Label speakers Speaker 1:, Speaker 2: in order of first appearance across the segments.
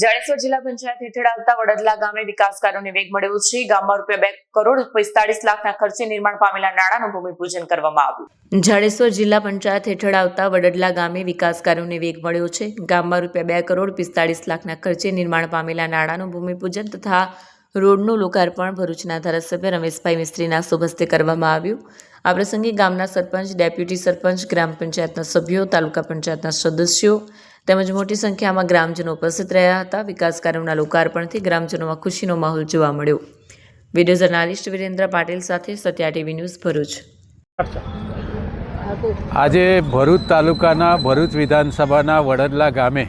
Speaker 1: જાડેશ્વર જિલ્લા પંચાયત હેઠળ આવતા વડદલા ગામે વિકાસ કાર્યોને વેગ મળ્યો છે. ગામમાં રૂપિયા બે કરોડ પિસ્તાળીસ લાખના ખર્ચે નિર્માણ પામેલા નાણાંનું ભૂમિપૂજન કરવામાં આવ્યું. જાડેશ્વર જિલ્લા પંચાયત હેઠળ આવતા વડદલા ગામે વિકાસ કાર્યોને વેગ મળ્યો છે. ગામમાં રૂપિયા બે કરોડ પિસ્તાળીસ લાખના ખર્ચે નિર્માણ પામેલા નાણાંનું ભૂમિપૂજન તથા રોડનું લોકાર્પણ ભરૂચના ધારાસભ્ય રમેશભાઈ મિસ્ત્રીના શુભ હસ્તે કરવામાં આવ્યું. આ પ્રસંગે ગામના સરપંચ, ડેપ્યુટી સરપંચ, ગ્રામ પંચાયતના સભ્યો, તાલુકા પંચાયતના સદસ્યો તેમજ મોટી સંખ્યામાં ગ્રામજનો ઉપસ્થિત રહ્યા હતા. વિકાસ કાર્યોના લોકાર્પણથી ગ્રામજનોમાં ખુશીનો માહોલ જોવા મળ્યો. વીડિયો જર્નાલિસ્ટ વિરેન્દ્ર પાટીલ સાથે સત્યા ટીવી ન્યૂઝ ભરૂચ.
Speaker 2: આજે ભરૂચ તાલુકાના ભરૂચ વિધાનસભાના વડદલા ગામે,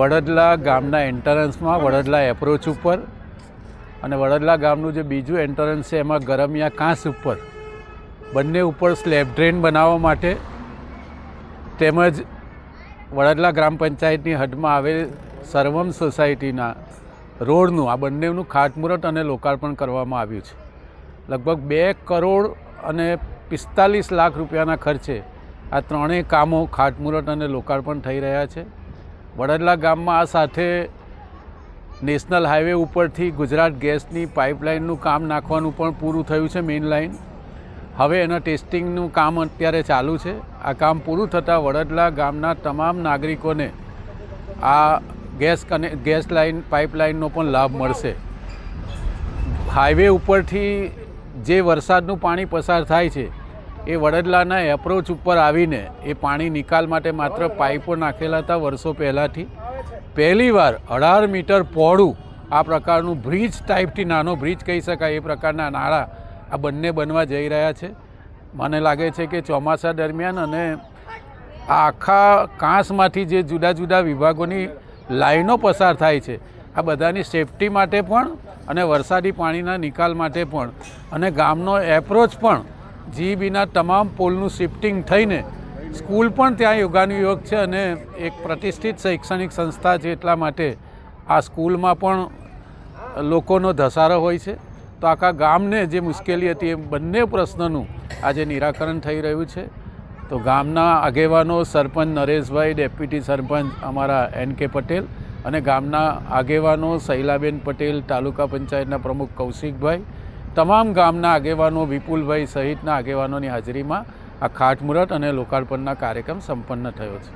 Speaker 2: વડદલા ગામના એન્ટરન્સમાં વડદલા એપ્રોચ ઉપર અને વડદલા ગામનું જે બીજું એન્ટરન્સ છે એમાં ગરમિયા કાંસ ઉપર, બંને ઉપર સ્લેબ ડ્રેન બનાવવા માટે તેમજ વડદલા ગ્રામ પંચાયતની હદમાં આવેલ સર્વમ સોસાયટીના રોડનું, આ બંનેનું ખાતમુહૂર્ત અને લોકાર્પણ કરવામાં આવ્યું છે. લગભગ બે કરોડ અને પિસ્તાલીસ લાખ રૂપિયાના ખર્ચે આ ત્રણેય કામો ખાતમુહૂર્ત અને લોકાર્પણ થઈ રહ્યા છે. વડદલા ગામમાં આ સાથે નેશનલ હાઈવે ઉપરથી ગુજરાત ગેસની પાઇપલાઇનનું કામ નાખવાનું પણ પૂરું થયું છે, મેઇન લાઇન. હવે એના ટેસ્ટિંગનું કામ અત્યારે ચાલુ છે. આ કામ પૂરું થતાં વડદલા ગામના તમામ નાગરિકોને આ ગેસ કને, ગેસ લાઇન પાઇપલાઇનનો પણ લાભ મળશે. હાઈવે ઉપરથી જે વરસાદનું પાણી પસાર થાય છે, એ વડદલાના એપ્રોચ ઉપર આવીને એ પાણી નિકાલ માટે માત્ર પાઇપો નાખેલા હતા વર્ષો પહેલાંથી. પહેલીવાર અઢાર મીટર પહોળું આ પ્રકારનું બ્રિજ ટાઈપથી નાનો બ્રિજ કહી શકાય, એ પ્રકારના નાળા આ બંને બનવા જઈ રહ્યા છે. મને લાગે છે કે ચોમાસા દરમિયાન અને આખા કાંસમાંથી જે જુદા જુદા વિભાગોની લાઈનો પસાર થાય છે, આ બધાની સેફટી માટે પણ અને વરસાદી પાણીના નિકાલ માટે પણ અને ગામનો એપ્રોચ પણ જીબીના તમામ પોલનું શિફ્ટિંગ થઈને સ્કૂલ પણ ત્યાં યોગાનુયોગ છે અને એક પ્રતિષ્ઠિત શૈક્ષણિક સંસ્થા છે એટલા માટે આ સ્કૂલમાં પણ લોકોનો ધસારો હોય છે. તો આખા ગામને જે મુશ્કેલી હતી એ બંને પ્રશ્નનું આજે નિરાકરણ થઈ રહ્યું છે. તો ગામના આગેવાનો સરપંચ નરેશભાઈ, ડેપ્યુટી સરપંચ અમારા એન કે પટેલ અને ગામના આગેવાનો શૈલાબેન પટેલ, તાલુકા પંચાયતના પ્રમુખ કૌશિકભાઈ, તમામ ગામના આગેવાનો વિપુલભાઈ સહિતના આગેવાનોની હાજરીમાં આ ખાતમુહૂર્ત અને લોકાર્પણના કાર્યક્રમ સંપન્ન થયો છે.